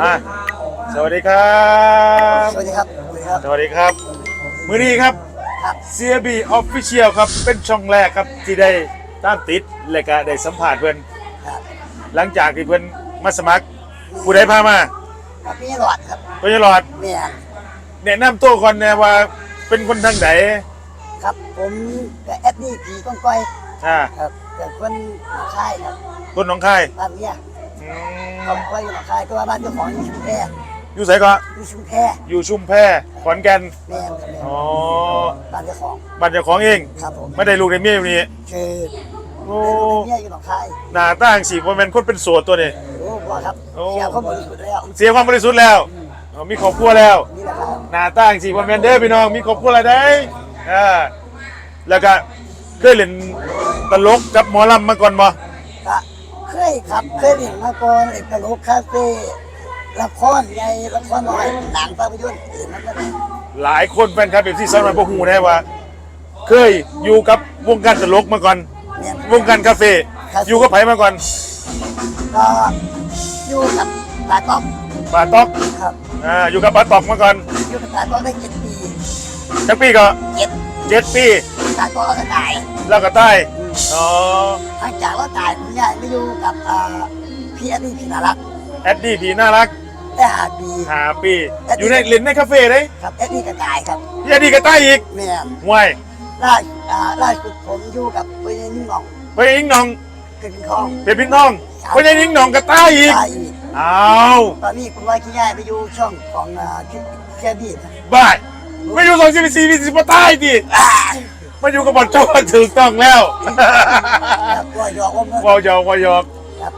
มาสวัสดีครับ สวัสดีครับ สวัสดีครับสวัสดีครับ มือนี้ครับครับ CB Official ครับ เป็นช่องแรกครับที่ได้ตามติดและก็ได้สัมผัสเพื่อนครับหลังจากที่เพื่อนมาสมัครผู้ใดพามาครับพี่หลอดครับเพื่อนหลอดเนี่ยแนะนำตัวก่อนนะว่าเป็นคนทางไหนครับผมกับแอดนี่ผีก้องก้อยอ่าครับแต่คนหนองคายครับคนหนองคายบ้านเนี่ย อืก้อมงก้อยอยู่หนองคายก็ว่าบ้านเจ้าของอยู่ชุมแพอยู่ไสก็อยู่ชุมแพอยู่ชุมแพขอนแก่นแม่ครับแม่อ๋อบ้านเจ้าของบ้านเจ้าของเอง ครับผมไม่ได้ลูกได้เมียอยู่นี่คือโอ้เนี่ยอยู่หนองคายหน้าต่างสีว่าเป็นคนเป็นโสดตัวนี้ โอ้บ่ครับโอ้ เสียข้อมูลสุดแล้วเสียความบริสุทธิ์แล้วอ๋อมีครอบครัวแล้ว นี่แหละครับหน้าต่างสีว่าเป็นเด้อพี่น้องมีครอบครัวอะไรได้อ่าแล้วก็เคยเล่นตลกกับหมอลำมาก่อนบ่ ก็ เคยครับเคยเห็นมาก่อนเอกตลกคาเฟ่ละครไงละครน้อยหนังภาพยนตร์อื่นมันก็ได้หลายคนแฟนคลับเอฟซีสาวน้อยบ่ฮู้แน่ว่า เคยอยู่กับวงการตลกมาก่อน เนี่ย วงการคาเฟ่อยู่กับไผมาก่อนก็อยู่กับตาต้อมป่าต๊อกครับอ่าอยู่กับป่าตอกมาก่อนอยู่กับตาต้อมได้เจ็ดปีจักปีก็เจ็ดเจ็ดปีตาต้อมก็ตายแล้วก็ใต้ อ๋อหลังจากเราตายผมย้ายมาอยู่กับอ่าพี่อดีพี่นารักแอดดี้ดีน่ารักได้หาปีหาปีอยู่ในเล่นในคาเฟ่เลยครับแอดดี้ก็ตายครับพี่แอดดี้ก็ใต้อีกแม่นห่วยล่าอ่าล่าสุดผมอยู่กับเพื่อนนิ่งหน่องไปยิงหนองกึ่งทองเป็นพี่น้องไปยิงหนองก็ใต้อีกตายอีกอ้าวตอนนี้ผมว่าขี้ย้ายไปอยู่ช่องของอ่าที่แค่ดีนะบ้ายไม่อยู่สองสิบสี่สิบสี่ใต้ดิ อ่า มาอยู่กับบอลโจ้ถูกต้องแล้วครับก็ยอมผมนะวอยอกวอยอก ครับ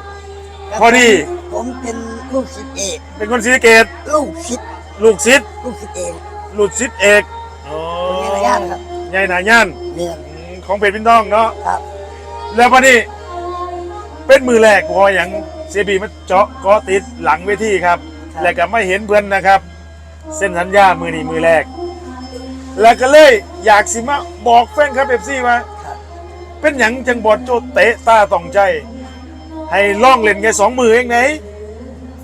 พอดี ผมเป็นลูกศิษย์เอกเป็นคนศรีสะเกตลูกศิษย์ลูกศิษย์ลูกศิษย์เอกลูกศิษย์เอกอ๋อเป็นไงระยะครับใหญ่หนาย่านเนี่ยอืมของเป็นพี่น้องเนาะครับ แล้วพอดีเป็นมือแรกพออย่างเซบีมาเจาะเกาะติดหลังเวทีครับ แล้วก็ไม่เห็นเพื่อนนะครับ เส้นสัญญามือนี้มือแรก แล้วก็เลยอยากสิมาบอกแฟนครับเอฟซีว่า เป็นหยังจังบอดโจเตะตาต้องใจ ให้ล่องเล่นแค่สองมือเองไหน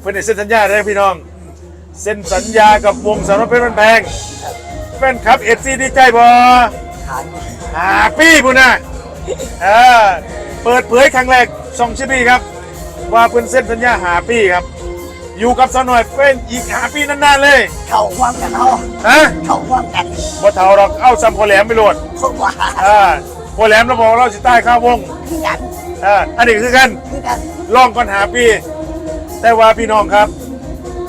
เพื่อนได้เซ็นสัญญาได้พี่น้อง เซ็นสัญญากับวงสารพัดเพชรมันแพงแฟนครับเอฟซีดีใจบ่ขายหาปี้พุ่นนะเออเปิดเผยครั้งแรกสองชิ้นนี้ครับ ว่าเพิ่นเซ็นสัญญาหาปี้ครับ อยู่กับสาวหน่อยเป็นอีกหาปี้นานๆเลยเข้าห่วงกันเอาฮะเข้าห่วงกันบ่เท่าหรอกเอาซัมพอแหลมไปโหลดคนว่าอ่าพอแหลมเราบอกเราสิใต้ข้าววงคือกันอ่าอันนี้คือกันคือกันลองก่อนหาปี แต่ว่าพี่น้องครับ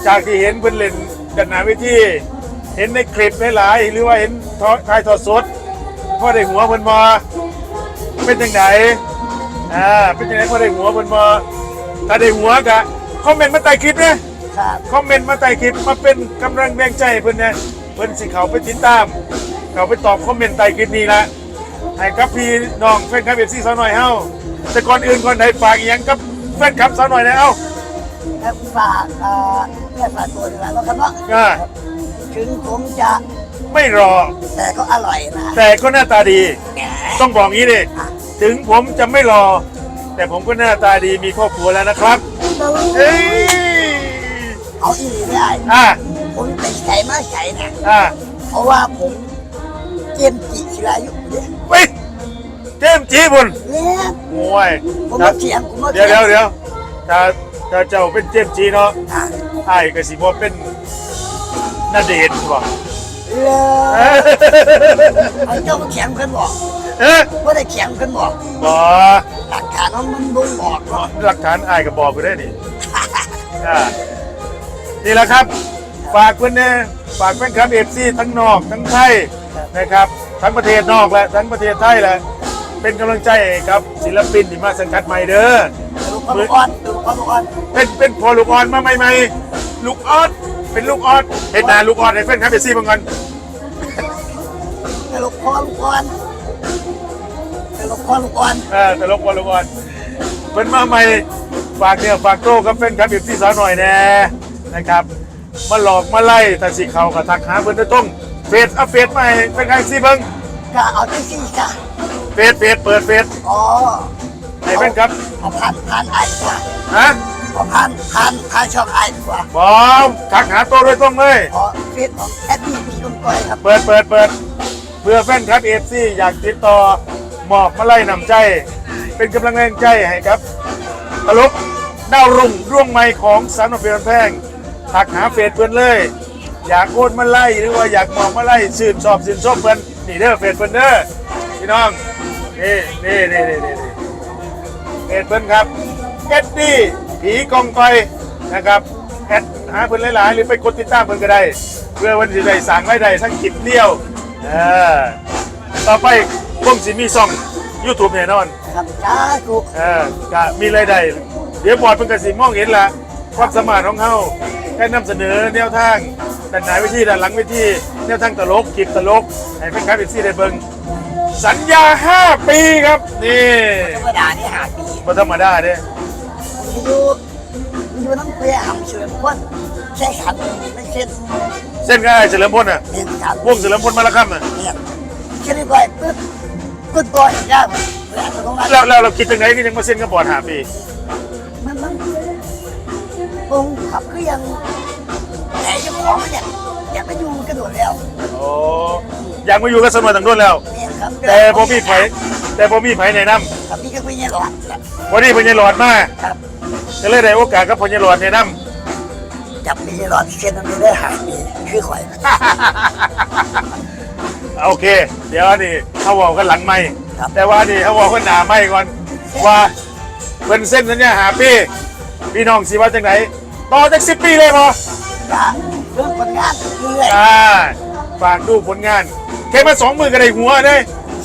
จากที่เห็นเพิ่นเล่นกันหนาเวทีเห็นในคลิปหลายๆหรือว่าเห็นทอถ่ายทอดสดพ่อได้หัวเพิ่นมาเป็นจังไดอ่าเป็นจังไดพ่อได้หัวเพิ่นมาถ้าได้หัวกะ คอมเมนต์มาใต้คลิปนะครับคอมเมนต์มาใต้คลิปมาเป็นกำลังแรงใจให้เพิ่นนะเพิ่นสิเขาไปติดตาม เขาไปตอบคอมเมนต์ใต้คลิปนี้ละให้กับพี่น้องแฟนคลับเอฟซีสาวหน่อยเฮาแต่ก่อนอื่นก่อนใดฝากอีหยังกับแฟนคลับสาวหน่อยนะเอ้าแล้วฝากเอ่อเนี่ยฝากตัวดีกว่าแล้วกันเนาะอ่าถึงผมจะไม่รอ แต่ก็อร่อยนะแต่ก็หน้าตาดี แหมต้องบอกงี้ดิถึงผมจะไม่รอ แต่ผมก็หน้าตาดีมีครอบครัวแล้วนะครับ เอ้ยเอาอีหลีไม่ได้อ่าผมไปใส่มาใส่นะอ่าเพราะว่าผมเตรียมจีศิลายุเนี่ยเฮ้ยเจมส์จีบุญเนี่ยโอ้ยผมมาเถียงผมมาเดี๋เถียยวงเดี๋ยวเดี๋ยวถ้าถ้าเจ้าเป็นเจมส์จีเนาะอะไอ้ก็สิบ่เป็นนาเดชน์บ่เลเอ้ยยเอาเจ้ามาเถียงเพิ่นบอก เอ้ยว่าได้เถียงเพิ่นบอกบ่หลักฐานว่ามันบ่งบอกเนาะหลักฐานไอ้ายก็บอกกูได้นี่อ่านี่แหละครับ ฝากเพื่อนเนี่ยฝากแฟนคลับเอฟซีทั้งนอกทั้งไทยนะครับ ทั้งประเทศนอกและทั้งประเทศไทยแหละเป็นกำลังใจให้กับศิลปินที่มาสังกัดใหม่เด้อลูกพ่อลูกอ่อนลูกพ่อลูกอ่อนเป็นเป็นพอลูกอ่อนมาใหม่ๆลูกออดเป็นลูกออดเห็นหน้าลูกออดให้แฟนคลับเอฟซีบางกันลูกพ่อลูกอ่อน ลูกพ่อลูกอ่อนเออแต่ลกบอลลูกออดเป็นมาใหม่ฝากเนี่ยฝากโต้กับแฟนคลับเอฟซีสาวหน่อยแน่นะครับมาหลอกมาไล่แต่สิเขาก็ทักหาเพิ่นโดยตงเฟซเอาเฟซมาให้แฟนคลับเอฟซีเบิ่งก็เอาที่สี่จ้ะเฟซเฟซเปิดเฟซอ๋อให้แฟนคลับเอาผ่านผ่านไอ้จ้ะฮะผขอผ่านผ่านผ่านช่องไอ้ดีกว่าบอมทักหาตัวโดยตรงเลยขอเฟซของแอดดี้ผีกองก้อยครับเปิดเปิดเปิด พื่อแฟนคลับเอฟซีอยากติดต่อหมอบมาไล่นำใจ เป็นกำลังแรงใจให้ครับตลกดาวรุ่งร่วงไม้ของสารนเพียนแพงทักหาเฟซเพื่อนเลย อยากโอนมาไล่หรือว่าอยากหมองมาไล่ชื่นชอบชื่นชอบเพื่อนนี่เด้อเฟซเพื่อนเด้อพี่น้องนี่นี่นี่นี่นี่เฟซเพื่อนครับเอ็ดดี้ผีกองกอยนะครับแอดหาเพื่อนหลายๆ หรือไปกดติดตามเพื่อนก็ได้ เพื่อวันที่ได้สั่งรายได้ทั้งคลิปเดียว เออต่อไปพวกสิมีซ่อง YouTube แน่นอน ครับจ้าถูกเออก็มีรายได้เดี๋ยวบอร์ดเพิ่นก็สิมองเห็นละความสามารถของเฮาได้นำเสนอแนวทางด้านหน้าเวิธีด้านหลังเวิธีแนวทางตลกคลิปตลกให้แฟนคลับอีกซี่ได้เบิ่งสัญญา 5 ปีครับนี่ธรรมดานี่หาปีบ่ธรรมดาเด้มีอยู่มีอยู่น้ำเปรี้ยหำเฉลิมพลใช้ขันไม่เช่น เส้นก็ไอ้เฉลิมพลน่ะเรียนขันวงเฉลิมพลมาละค่ำน่ะเนี่ยเช่นนี้บ่อยปึ๊บกุดบ่อยยากเวลาตรงนั้นแล้วแล้วเราคิดจังไดก็ยังมาเส้นกับบอร์ด5ปีมันมันผมขับคือยังไหนเจ้าของมันเนี่ยอยากไปอยู่กระโดดแล้วโอ้อยากมาอยู่กับสนวนต่างโดนแล้ว เนี่ยครับแต่บ่มีไผแต่บ่มีไผแนะนำครับนี่ก็เป็นยังหลอดแหละวันนี้พญหลอดมาครับ ก็เลยได้โอกาสกับพญหลอดแนะน จับมีหลอดเช่นนั้นไม่ได้หายปีคือข่อยำโอเค เดี๋ยวนี่เขาบอกกันหลังไม่ครับ แต่ว่านี่เขาบอกกันหนาไม่ก่อนว่าเป็นเส้นสัญญาหาปีพี่น้องสิว่าจังไหนต่อจากสิบปีเลยพอจะเรื่องผลงานเรื่อยอ่าฝากดูผลงานแค่มาสองมือก็ได้หัวเด้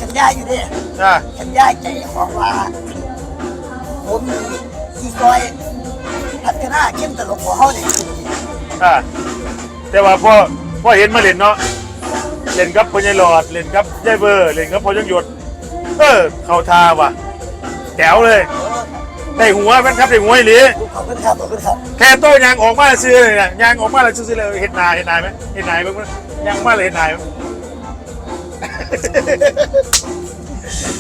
สัญญาอยู่ดิอ่าสัญญาใจของว่า ผมมีที่คอย พัฒนาเข้มตลกของเขาเนี่ยอ่าแต่ว่าพ่อพ่อเห็นมาเล่นเนาะเล่นกับพญหลอดเล่นกับยายเบอร์เล่นกับพอยังหยดเออเข้าทาว่ะแจ๋วเลยได้หัวแมันครับได้หัวอีหลีขอบคุณครับขอบคุณครับแค่โต้ยางออกมาซื้อเลยนะยางออกมาแล้วซื้อเลยเห็นนายเห็นนายไหมเห็นนายบ้างไหมยางออกมาเลยเห็นนายไหม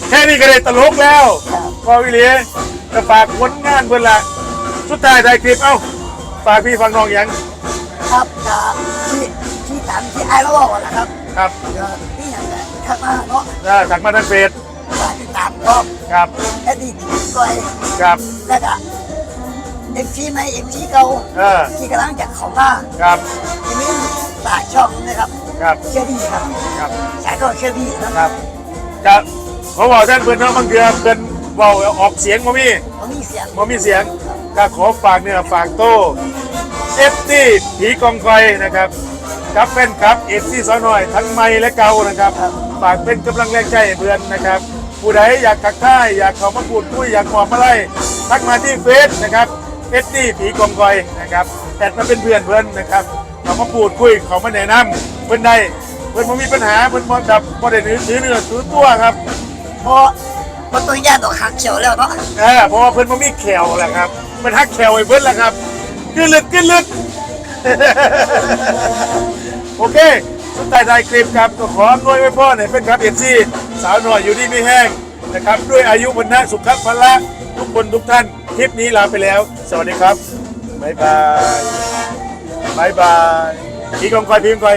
แค่นี้ก็ได้ตลกแล้วพอวิเลียจะฝากผลงานเพื่อนละ สุดท้ายได้คลิปเอ้าฝากพี่ฟังน้องยังครับจะที่ที่ตามที่ไอ้เราบอกนะครับครับเดี๋ยวนี่อย่างไรข้างหน้าเนาะอ่าถักมาทางเฟซฝากติดตามก็ครับแอดดี้ก้อยครับแล้วก็เอ็มซีไหมเอ็มซีเก่าเออที่กำลังจะเข้ามาครับทีนี้ฝากช่องนะครับครับเชื่อดีครับครับสายก็เชื่อดีนะครับจะเขาบอกท่านเพื่อนเน้องบางเดือนเพื่อนเบาออกเสียงมามีผมมีเสียงบ่มีเสียง ก็ขอฝากเนื้อฝากโต้เอฟซีผีกองคอยนะครับกับแฟนครับเอฟซีสาวน้อย ทั้งใหม่และเก่านะครับ ฝากเป็นกำลังแรงใจให้เพื่อนนะครับ ผู้ใดอยากทักทายอยากเข้ามาพูดคุยอยากมอบอะไรทักมาที่เฟซนะครับเอฟซีผีกองคอยนะครับแอดมาเป็นเพื่อนเพื่อนนะครับเขามาพูดคุยเขามาแนะนำเพื่อนได้เพื่อนบ่มีปัญหาเพื่อนบ่ดับบ่ได้ถือถือเนื้อถือตัวครับเพราะมันตัวย่านดอกหางเขียวแล้วเนาะเออเพราะว่าเพื่อนมันมีแขวแหละครับ มันฮักแขวไอ้เพื่อนแหละครับขึ้นลึกขึ้นลึก โอเคสุดท้ายท้ายคลิปครับก็ขออำนวยไว้พ่อหน่อยเป็นครับเอฟซีสาวหน่อยอยู่ที่ไม่แห้งนะครับ ด้วยอายุวันนะสุขภาละทุกคนทุกท่าน คลิปนี้ลาไปแล้ว สวัสดีครับบ๊ายบายบายบายพี่กองคอยพี่กองคอย